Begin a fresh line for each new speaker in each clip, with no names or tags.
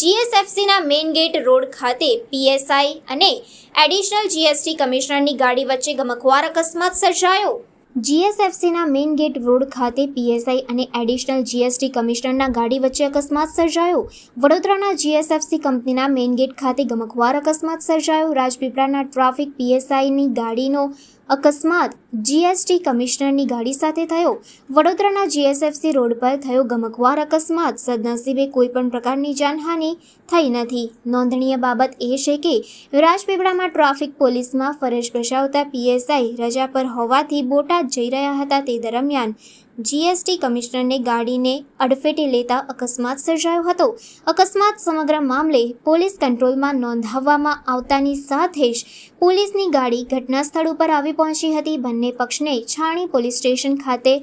જીએસએફસીના main gate road ખાતે PSI અને additional GST કમિશનરની ગાડી વચ્ચે ગમખવાર અકસ્માત સર્જાયો. જીએસએફસીના મેઇન ગેટ રોડ ખાતે પીએસઆઈ અને એડિશનલ જીએસટી કમિશનરના ગાડી વચ્ચે અકસ્માત સર્જાયો. વડોદરાના જીએસએફસી કંપનીના મેઇન ગેટ ખાતે ગમખવાર અકસ્માત સર્જાયો. રાજપીપળાના ટ્રાફિક પીએસઆઈની ગાડીનો અકસ્માત જીએસટી કમિશનરની ગાડી સાથે થયો. વડોદરાના જીએસએફસી રોડ પર થયો ગમકવાર અકસ્માત. સદનસીબે કોઈપણ પ્રકારની જાનહાનિ થઈ નથી. નોંધનીય બાબત એ છે કે રાજપીપળામાં ટ્રાફિક પોલીસમાં ફરજ બજાવતા પીએસઆઈ રજા પર હોવાથી બોટાદ જઈ રહ્યા હતા તે દરમિયાન જીએસટી કમિશનરને ગાડીને અડફેટે લેતા અકસ્માત સર્જાયો હતો. અકસ્માત સમગ્ર મામલે પોલીસ કંટ્રોલમાં નોંધાવવામાં આવતાની સાથે જ પોલીસની ગાડી ઘટના સ્થળ ઉપર આવી પહોંચી હતી. બંને પક્ષને છાણી પોલીસ સ્ટેશન ખાતે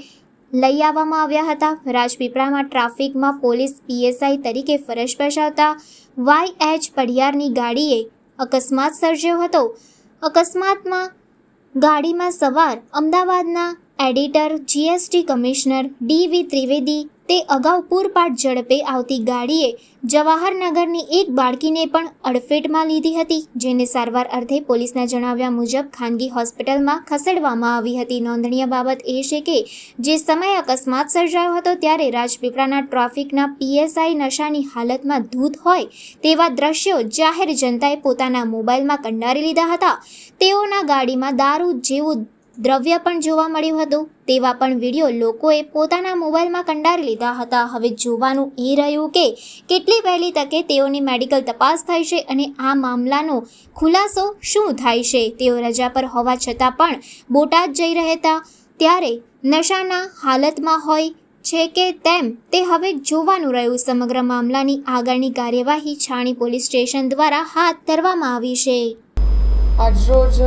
લઈ આવવામાં આવ્યા હતા. રાજપીપળામાં ટ્રાફિકમાં પોલીસ પીએસઆઈ તરીકે ફરજ બજાવતા વાય એચ પડિયારની ગાડીએ અકસ્માત સર્જ્યો હતો. અકસ્માતમાં ગાડીમાં સવાર અમદાવાદના editor GST commissioner, D V Trivedi તે અગાઉ પૂરપાટ ઝડપે આવતી ગાડીએ જવાહરનગરની એક બાળકીને પણ અડફેટમાં લીધી હતી, જેને સારવાર અર્થે પોલીસના જણાવ્યા મુજબ ખાનગી હોસ્પિટલમાં ખસેડવામાં આવી હતી. નોંધનીય બાબત એ છે કે, જે સમયે અકસ્માત સર્જાયો હતો ત્યારે રાજપીપળાના ટ્રાફિકના પીએસઆઈ નશાની હાલતમાં ધૂત હોય તેવા દ્રશ્યો જાહેર જનતાએ પોતાના મોબાઈલમાં કંડારી લીધા હતા. તેઓના ગાડીમાં દારૂ જેવું દ્રવ્ય પણ જોવા મળ્યું હતું. તેવા પણ વીડિયો લોકોએ પોતાના મોબાઈલમાં કંડારી લીધા હતા. હવે જોવાનું એ રહ્યું કે કેટલી વહેલી તકે તેઓની મેડિકલ તપાસ થાય છે અને આ મામલાનો ખુલાસો શું થાય છે? તેઓ રજા પર હોવા છતાં પણ બોટાદ જઈ રહેતા. ત્યારે નશાના હાલતમાં હોય છે કે તેમ, તે હવે જોવાનું રહ્યું. સમગ્ર મામલાની આગળની કાર્યવાહી છાણી પોલીસ સ્ટેશન દ્વારા હાથ ધરવામાં આવી છે.
આજરોજ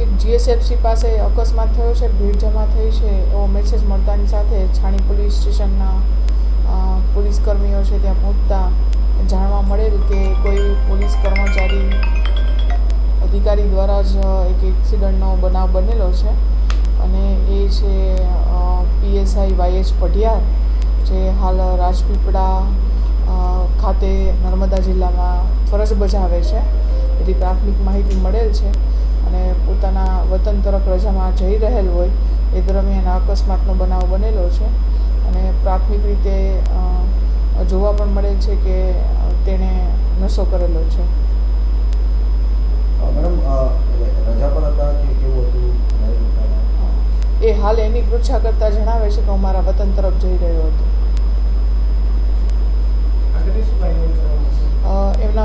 એક જીએસએફસી પાસે અકસ્માત થયો છે, ભીડ જમા થઈ છે, એવો મેસેજ મળતાની સાથે છાણી પોલીસ સ્ટેશનના પોલીસ કર્મીઓ છે ત્યાં પહોંચતા જાણવા મળેલ કે કોઈ પોલીસ કર્મચારી અધિકારી દ્વારા જ એક એક્સિડન્ટનો બનાવ બનેલો છે. અને એ છે પીએસઆઈ વાયએચ પઢિયાર, જે હાલ રાજપીપળા ખાતે નર્મદા જિલ્લામાં ફરજ બજાવે છે. એવી પ્રાથમિક માહિતી મળેલ છે. અને પોતાના વતન તરફ રજામાં જઈ રહેલ હોય એ દરમિયાન આ અકસ્માતનો બનાવ બનેલો છે. અને પ્રાથમિક રીતે જોવા પણ મળેલ છે કે તેણે નશો કરેલો છે.
અ, મેડમ અ, રજા પર હતા કે કેવું હતું? ડ્રાઈવ કરતા
એ હાલ એની પૃચ્છા કરતા જણાવે છે કે હું મારા વતન તરફ જઈ રહ્યો હતો.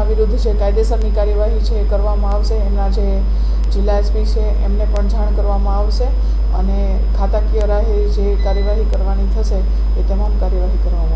વિરુદ્ધ જે કાયદેસરની કાર્યવાહી છે એ કરવામાં આવશે. એમના જે જિલ્લા એસપી છે, એમને પણ જાણ કરવામાં આવશે અને ખાતાકીય રાહે જે કાર્યવાહી કરવાની થશે એ તમામ કાર્યવાહી કરવામાં આવશે.